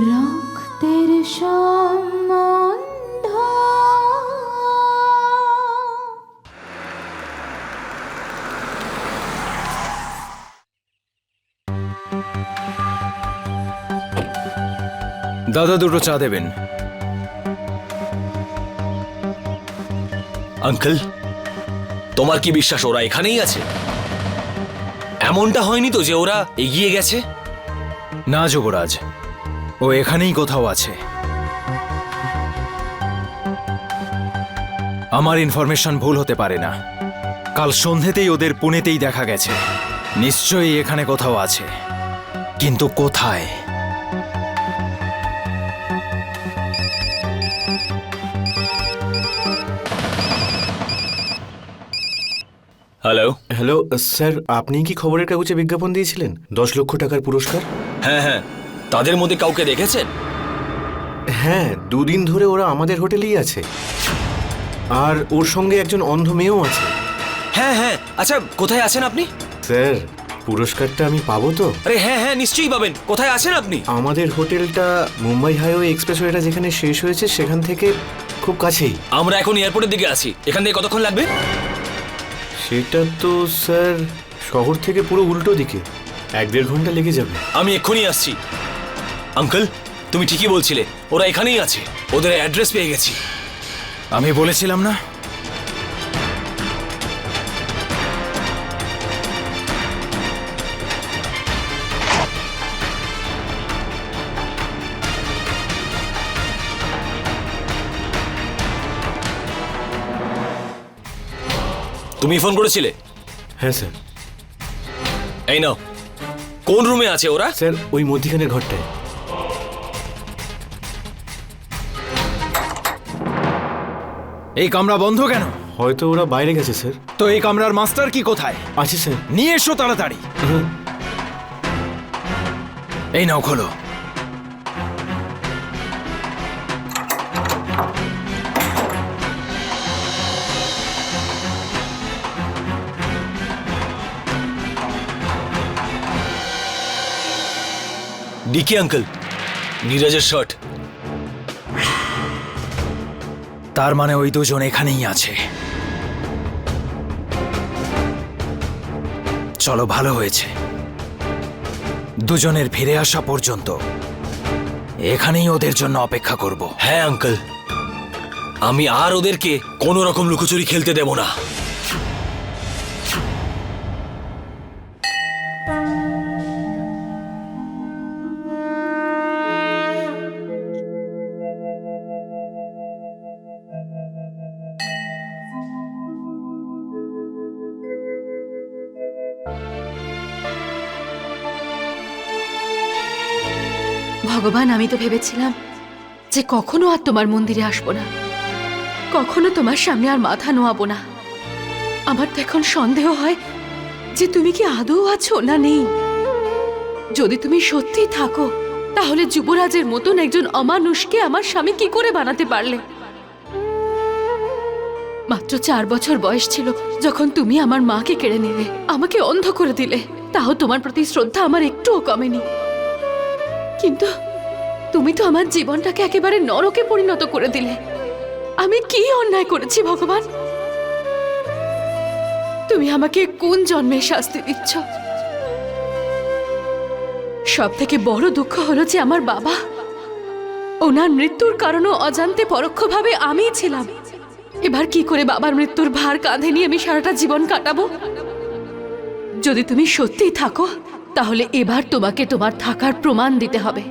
রক্তের সম্বন্ধ। দাদা দুটো চা দেবেন। আঙ্কেল তোমার কি বিশ্বাস ওরা এখানেই আছে? এমনটা হয়নি তো যে ওরা এগিয়ে গেছে? না যুবরাজ ও এখানেই কোথাও আছে। আমার ইনফরমেশন ভুল হতে পারে না। কাল সন্ধেতেই ওদের পুনেতেই দেখা গেছে। নিশ্চয়ই এখানে কোথাও আছে। কিন্তু কোথায়? হ্যালো? হ্যালো স্যার আপনি কি খবরের কাগজে বিজ্ঞাপন দিয়েছিলেন? দশ লক্ষ টাকার পুরস্কার? হ্যাঁ হ্যাঁ। তাদের মধ্যে কাউকে দেখেছেন? হ্যাঁ দুদিন ধরে ওরা আমাদের হোটেলেই আছে। আর ওর সঙ্গে একজন অন্ধ মেয়েও আছে। হ্যাঁ হ্যাঁ। আচ্ছা কোথায় আছেন আপনি? স্যার পুরস্কারটা আমি পাবো তো? আরে হ্যাঁ হ্যাঁ নিশ্চয়ই পাবেন। কোথায় আছেন আপনি? আমাদের হোটেলটা মুম্বাই হাইওয়ে এক্সপ্রেসওয়েটা যেখানে শেষ হয়েছে সেখান থেকে খুব কাছেই। আমরা এখন এয়ারপোর্টের দিকে আছি। এখান থেকে কতক্ষণ লাগবে? সেটা তো স্যার শহর থেকে পুরো উল্টো দিকে। এক দেড় ঘণ্টা লেগে যাবে। আমি এক্ষুনি আসছি। আঙ্কেল তুমি ঠিকই বলছিলে ওরা এখানেই আছে ওদের অ্যাড্রেস পেয়ে গেছি। আমি বলেছিলাম না? তুমি ফোন করেছিলে? হ্যাঁ স্যার। এই নাও কোন রুমে আছে ওরা? স্যার ওই মধ্যিখানের ঘরটায়। এই কামরা বন্ধ কেন? হয়তো ওরা বাইরে গেছে স্যার। তো এই কামরার মাস্টার কি কোথায়? আছে স্যার। নিয়ে এসো তাড়াতাড়ি। এই নাও খোলো। Dickey uncle. নীরাজের শার্ট তার মানে ওই দুজন এখানেই আছে। চলো, ভালো হয়েছে। দুজনের ফিরে আসা পর্যন্ত এখানেই ওদের জন্য অপেক্ষা করব। হ্যাঁ আঙ্কেল। আমি আর ওদেরকে কোনো রকম লুকোচুরি খেলতে দেব না। ভগবান, আমি তো ভেবেছিলাম যে কখনো আর তোমার মন্দিরে আসব না। কখনো তোমার সামনে আর মাথা নোয়াবো না। আমার তো এখন সন্দেহ হয় যে তুমি কি আদৌ আছো না নেই। যদি তুমি সত্যি থাকো, তাহলে যুবরাজের মতন একজন অমানুষকে আমার স্বামী কি করে বানাতে পারলে? মাত্র চার বছর বয়স ছিল যখন তুমি আমার মাকে কেড়ে নিলে। আমাকে অন্ধ করে দিলে। তাও তোমার প্রতি শ্রদ্ধা আমার একটুও কমেনি। কিন্তু তুমি তো আমার জীবনটাকে একেবারে নরকে পরিণত করে দিলে। আমি কি অন্যায় করেছি, ভগবান? তুমি আমাকে কোন জন্মে শাস্তি দিচ্ছ? সব থেকে বড় দুঃখ হলো যে আমার বাবা, ওনার মৃত্যুর কারণও অজান্তে পরোক্ষভাবে আমিই ছিলাম। এবার কি করে বাবার মৃত্যুর ভার কাঁধে নিয়ে আমি সারাটা জীবন কাটাবো? যদি তুমি সত্যিই থাকো, তাহলে এবার তোমাকে তোমার থাকার প্রমাণ দিতে হবে।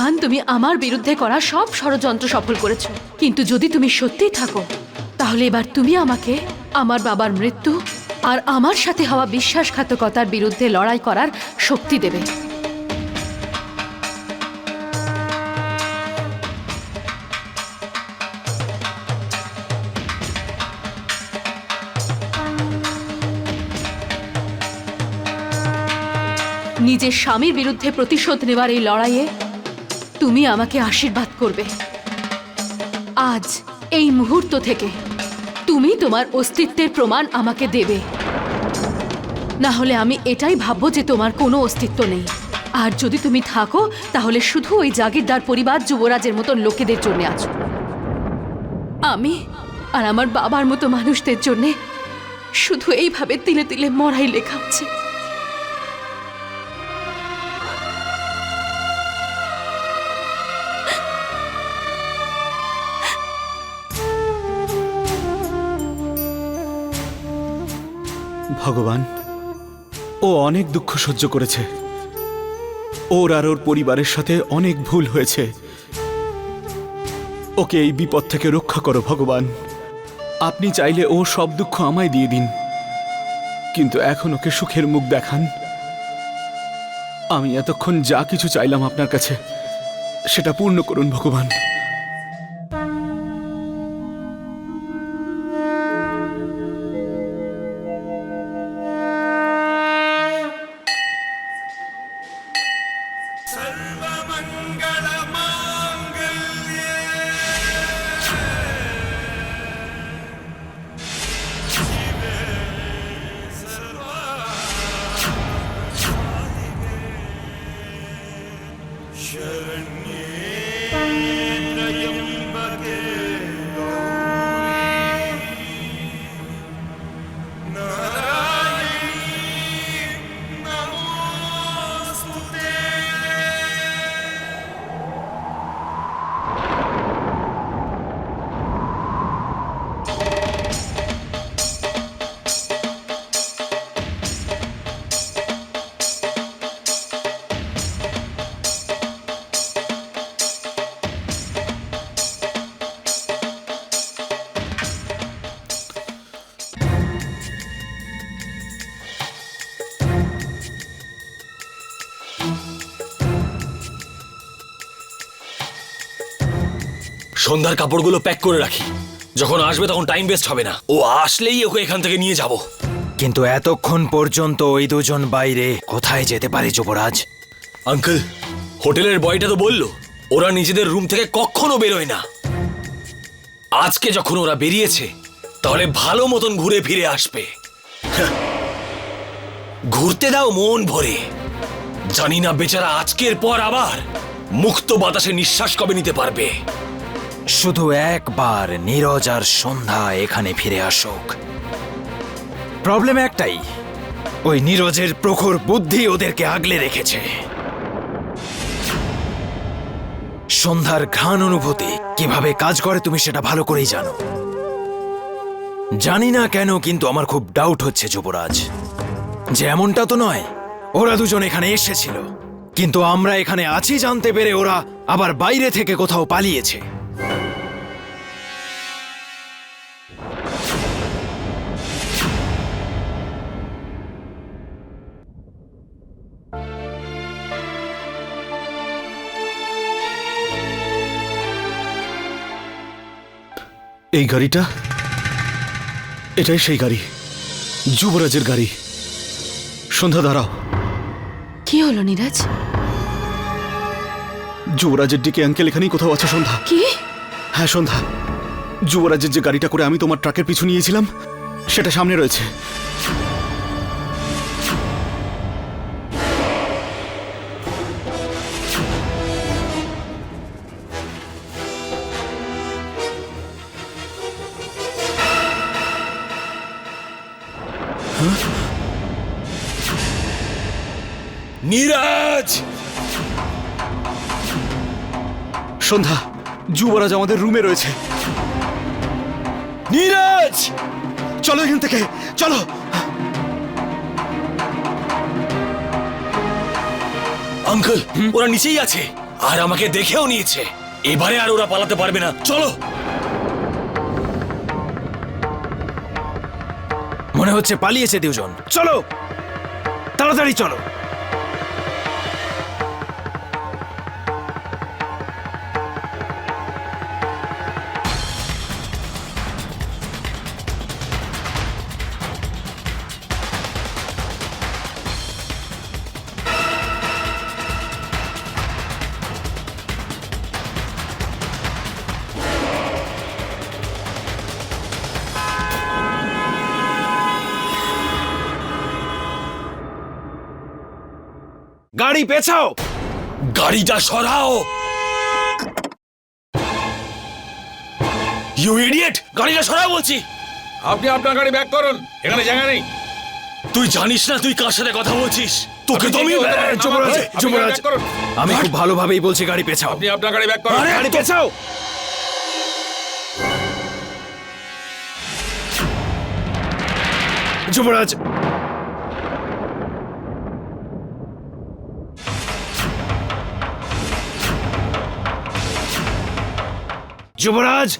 ভগবান তুমি আমার বিরুদ্ধে করা সব ষড়যন্ত্র সফল করেছ। কিন্তু যদি তুমি সত্যি থাকো, তাহলে এবার তুমি আমাকে, আমার বাবার মৃত্যু আর আমার সাথে হওয়া বিশ্বাসঘাতকতার বিরুদ্ধে লড়াই করার শক্তি দেবে। নিজের স্বামীর বিরুদ্ধে প্রতিশোধ নেওয়ার এই লড়াইয়ে তুমি আমাকে আশীর্বাদ করবে। আজ এই মুহূর্ত থেকে তুমি তোমার অস্তিত্বের প্রমাণ আমাকে দেবে। না হলে আমি এটাই ভাববো যে তোমার কোনো অস্তিত্ব নেই। আর যদি তুমি থাকো, তাহলে শুধু ওই জাগিরদার পরিবার যুবরাজের মতো লোকেদের জন্য আছো। আমি আর আমার বাবার মতো মানুষদের জন্যে শুধু এইভাবে তিলে তিলে মরাই লেখা আছে। ভগবান, ও অনেক দুঃখ সহ্য করেছে। ওর আর ওর পরিবারের সাথে অনেক ভুল হয়েছে। ওকে এই বিপদ থেকে রক্ষা করো ভগবান। আপনি চাইলে ও সব দুঃখ আমায় দিয়ে দিন। কিন্তু এখন ওকে সুখের মুখ দেখান। আমি এতক্ষণ যা কিছু চাইলাম আপনার কাছে, সেটা পূর্ণ করুন ভগবান। সন্ধ্যার কাপড়গুলো প্যাক করে রাখি। যখন আসবে তখন টাইম ওয়েস্ট হবে না। ও আসলেই ওকে এখান থেকে নিয়ে যাব। কিন্তু এতক্ষণ পর্যন্ত ওই দুজন বাইরে কোথায় যেতে পারে যুবরাজ? আঙ্কেল হোটেলের বয়টা তো বলল ওরা নিজেদের রুম থেকে কখনো বেরোয় না। আজকে যখন ওরা বেরিয়েছে তাহলে ভালো মতন ঘুরে ফিরে আসবে। ঘুরতে দাও মন ভরে। জানি না বেচারা আজকের পর আবার মুক্ত বাতাসে নিঃশ্বাস কবে নিতে পারবে। শুধু একবার নীরজ আর সন্ধ্যা এখানে ফিরে আসুক। প্রবলেম একটাই, ওই নীরজের প্রখর বুদ্ধি ওদেরকে আগলে রেখেছে। সন্ধ্যার ঘ্রাণ অনুভূতি, কীভাবে কাজ করে তুমি সেটা ভালো করেই জানো। জানি না কেন, কিন্তু আমার খুব ডাউট হচ্ছে যুবরাজ। যে এমনটা তো নয়, ওরা দুজন এখানে এসেছিল। কিন্তু আমরা এখানে আছি জানতে পেরে ওরা আবার বাইরে থেকে কোথাও পালিয়েছে। এই গাড়িটা? এটাই সেই গাড়ি। যুবরাজের গাড়ি। সন্ধ্যা দাঁড়াও। কি হলো নিরাজ? যুবরাজের দিকে আঙ্কেল এখানেই কোথাও আছে সন্ধ্যা। কি? হ্যাঁ সন্ধ্যা। যুবরাজের যে গাড়িটা করে আমি তোমার ট্রাকের পিছু নিয়েছিলাম সেটা সামনে রয়েছে। নীরাজ! সন্ধ্যা যুবরাজ আমাদের রুমে রয়েছে। নীরাজ! চলো এখান থেকে চলো। আঙ্কেল ওরা নিচেই আছে। আর আমাকে দেখেও নিয়েছে। এবারে আর ওরা পালাতে পারবে না। চলো! মনে হচ্ছে পালিয়েছে দুজন। চলো! তাড়াতাড়ি চলো। গাড়ি পেছাও। গাড়িটা সরাও। ইউ ইডিয়েট গাড়িটা সরাও বলছি। আপনি আপনার গাড়ি ব্যাক করুন। এখানে জায়গা নেই। তুই জানিস না তুই কার সাথে কথা বলছিস? তোকে তো আমি। যুবরাজ, যুবরাজ। আমি খুব ভালোভাবেই বলছি গাড়ি পেছাও। আপনি আপনার গাড়ি ব্যাক করুন। গাড়ি পেছাও। যুবরাজ যুবরাজ!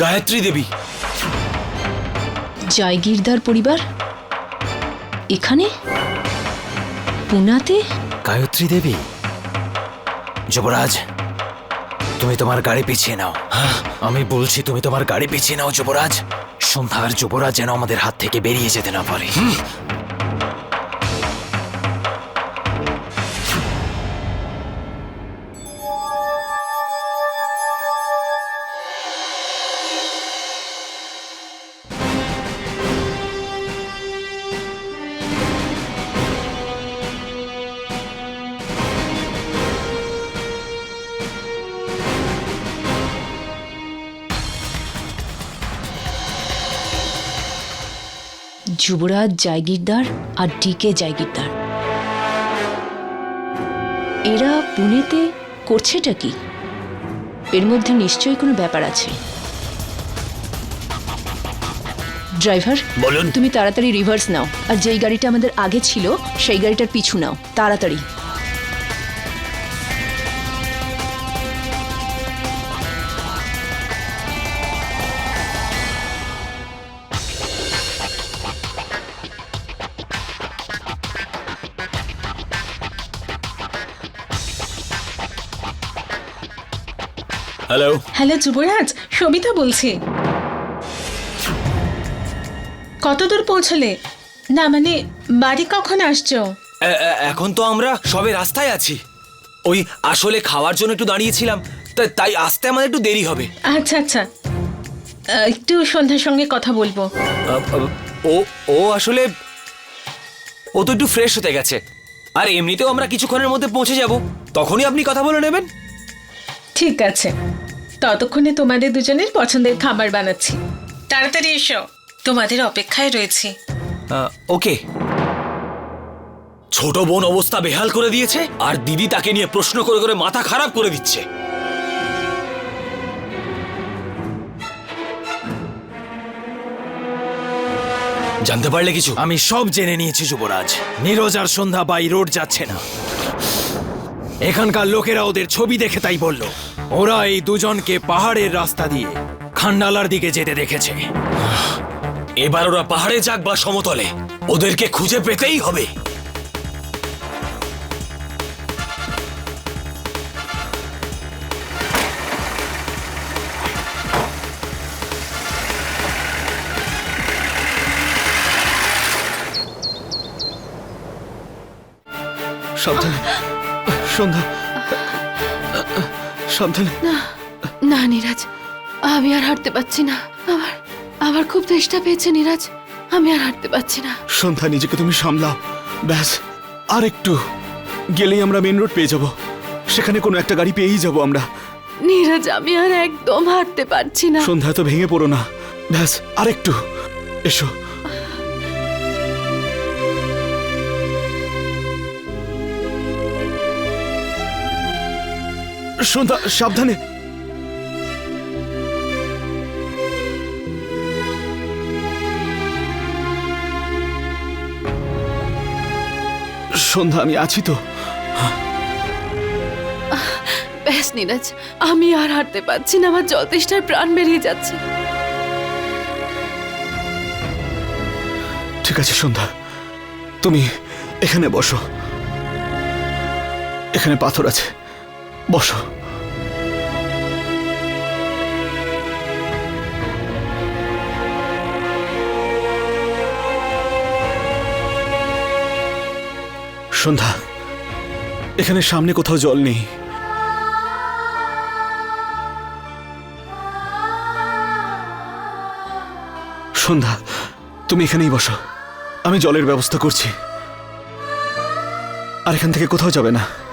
গায়ত্রী দেবী। জয়গিরদার পরিবার? এখানে? পুনাতে? গায়ত্রী দেবী। যুবরাজ তুমি তোমার গাড়ি পিছিয়ে নাও। আমি বলছি তুমি তোমার গাড়ি পিছিয়ে নাও যুবরাজ। সন্ধ্যার যুবরাজ যেন আমাদের হাত থেকে বেরিয়ে যেতে না পারে। যুবরাজ জায়গিরদার আর ডিকে জায়গিরদার এরা পুনেতে করছেটা কি? এর মধ্যে নিশ্চয়ই কোনো ব্যাপার আছে। ড্রাইভার বলুন। তুমি তাড়াতাড়ি রিভার্স নাও। আর যেই গাড়িটা আমাদের আগে ছিল সেই গাড়িটার পিছু নাও। তাড়াতাড়ি। হ্যালো হ্যালো যুবরাজ। সবিতা বলছি। কত দূর পৌঁছলে? না মানে বাড়ি কখন আসছো? এখন তো আমরা সবে রাস্তায় আছি। ওই আসলে খাওয়ার জন্য একটু দাঁড়িয়েছিলাম তাই আসতে আমাদের একটু দেরি হবে। আচ্ছা আচ্ছা। একটু সন্ধ্যার সঙ্গে কথা বলব। ও ও আসলে ও তো একটু ফ্রেশ হতে গেছে। আর এমনিতেও আমরা কিছুক্ষণের মধ্যে পৌঁছে যাব। তখনই আপনি কথা বলে নেবেন। ঠিক আছে। ততক্ষণে তোমাদের দুজনের পছন্দের খাবার বানাচ্ছি। তাড়াতাড়ি এসো। তোমাদের অপেক্ষায় রয়েছি। ওকে। ছোট বোন অবস্থা বেহাল করে দিয়েছে আর দিদি তাকে নিয়ে প্রশ্ন করে করে মাথা খারাপ করে দিচ্ছে। জানতে পারলে কিছু? আমি সব জেনে নিয়েছি যুবরাজ। নীরজ আর সন্ধ্যা বাই রোড যাচ্ছে না। এখানকার লোকেরা ওদের ছবি দেখে তাই বলল, ওরা এই দুজনকে পাহাড়ের রাস্তা দিয়ে খান্ডালার দিকে যেতে দেখেছে। এবার ওরা পাহাড়ে যাক বা সমতলে, ওদেরকে খুঁজে পেতেই হবে। সাবধানে। সন্ধ্যা। সাবধানে না নিরাজ আমি আর হাঁটতে পারছি না। আমার আমার খুব তেষ্টা পেয়েছে নিরাজ। আমি আর হাঁটতে পারছি না। সন্ধ্যা নিজেকে তুমি সামলাও। ব্যাস আর একটু গেলেই আমরা মেন রোড পেয়ে যাব। সেখানে কোনো একটা গাড়ি পেয়েই যাব আমরা। নিরাজ আমি আর একদম হাঁটতে পারছি না। সন্ধ্যা তো ভেঙে পড়ো না। ব্যাস আর একটু। এসো। সন্ধ্যা সাবধানে। সন্ধ্যা আমি আছি তো। ব্যাস নিরাজ আমি আর হাঁটতে পারছি না আমার জল তেষ্টার প্রাণ বেরিয়ে যাচ্ছে। ঠিক আছে সন্ধ্যা। তুমি এখানে বসো। এখানে পাথর আছে। বসো। সন্ধ্যা, এখানে সামনে কোথাও জল নেই। সন্ধ্যা, তুমি এখানেই বসো। আমি জলের ব্যবস্থা করছি। আর এখান থেকে কোথাও যাবে না।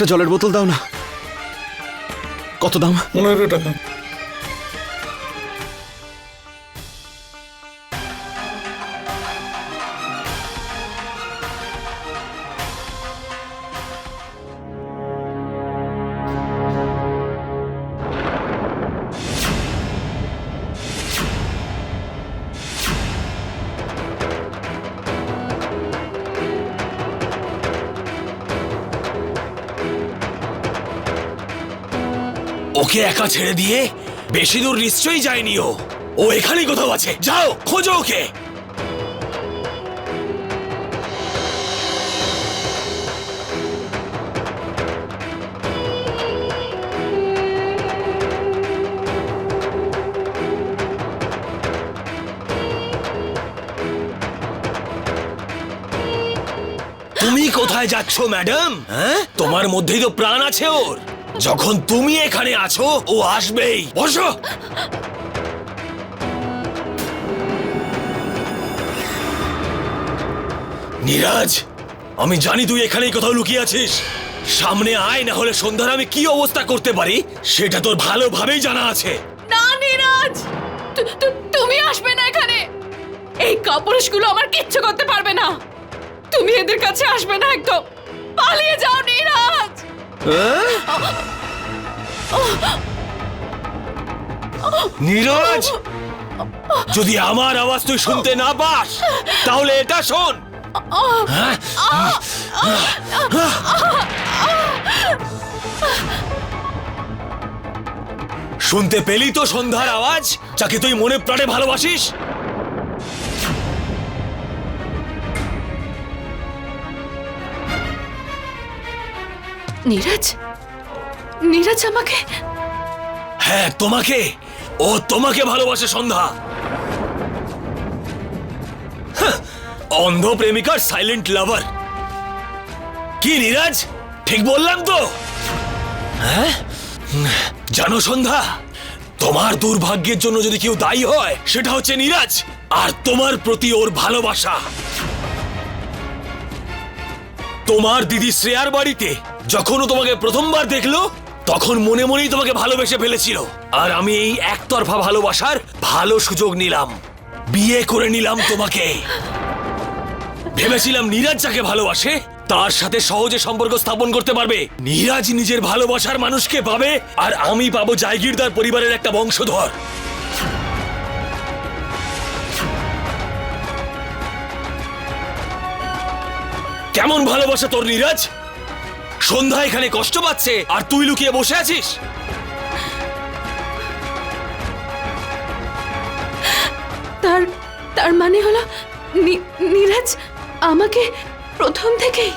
একটা জলের বোতল দাও না। কত দাম? পনেরো টাকা। ওকে একা ছেড়ে দিয়ে বেশি দূর নিশ্চয়ই যায়নি ও ও এখানেই কোথাও আছে। যাও, খোঁজো ওকে। তুমি কোথায় যাচ্ছ, ম্যাডাম? হ্যাঁ? তোমার মধ্যেই তো প্রাণ আছে ওর। যখন তুমি এখানে আছো, ও আসবেই। বসো। নীরাজ, আমি জানি তুই এখানেই কোথাও লুকিয়ে আছিস। সামনে আয়, না হলে সন্ধ্যার আমি কি অবস্থা করতে পারি, সেটা তোর ভালোভাবেই জানা আছে। না, নীরাজ! তুমি আসবে না এখানে! এই কাপুরুষগুলো আমার কিচ্ছু করতে পারবে না! তুমি এদের কাছে আসবে না একদম! পালিয়ে যাও, নীরাজ! নীরজ, যদি আমার আওয়াজ তুই শুনতে না পাস, তাহলে এটা শোন হ্যাঁ? শুনতে পেলি তো সন্ধ্যার আওয়াজ, যাকে তুই মনে প্রাণে ভালোবাসিস নীরাজ? নীরাজ আমাকে? হ্যাঁ তোমাকে? ও তোমাকে ভালোবাসে, সন্ধ্যা। অন্ধ প্রেমিকার সাইলেন্ট লাভার কি নীরাজ? ঠিক বললাম তো। হ্যাঁ? জানো সন্ধ্যা, তোমার দুর্ভাগ্যের জন্য যদি কেউ দায়ী হয়, সেটা হচ্ছে নীরাজ, আর তোমার প্রতি ওর ভালোবাসা। তোমার দিদি শ্রেয়ার বাড়িতে যখন ও তোমাকে প্রথমবার দেখল, তখন মনে মনেই তোমাকে ভালোবেসে ফেলেছিল। আর আমি এই একতরফা ভালোবাসার ভালো সুযোগ নিলাম। বিয়ে করে নিলাম তোমাকে। ভেবেছিলাম নীরাজ যাকে ভালোবাসে, তার সাথে সহজে সম্পর্ক স্থাপন করতে পারবে। নীরাজ নিজের ভালোবাসার মানুষকে পাবে, আর আমি পাবো জায়গিরদার পরিবারের একটা বংশধর। কেমন ভালোবাসা তোর নীরাজ? সন্ধ্যা এখানে কষ্ট পাচ্ছে, আর তুই লুকিয়ে বসে আছিস? তার তার মানে হলো নীরাজ, আমাকে প্রথম থেকেই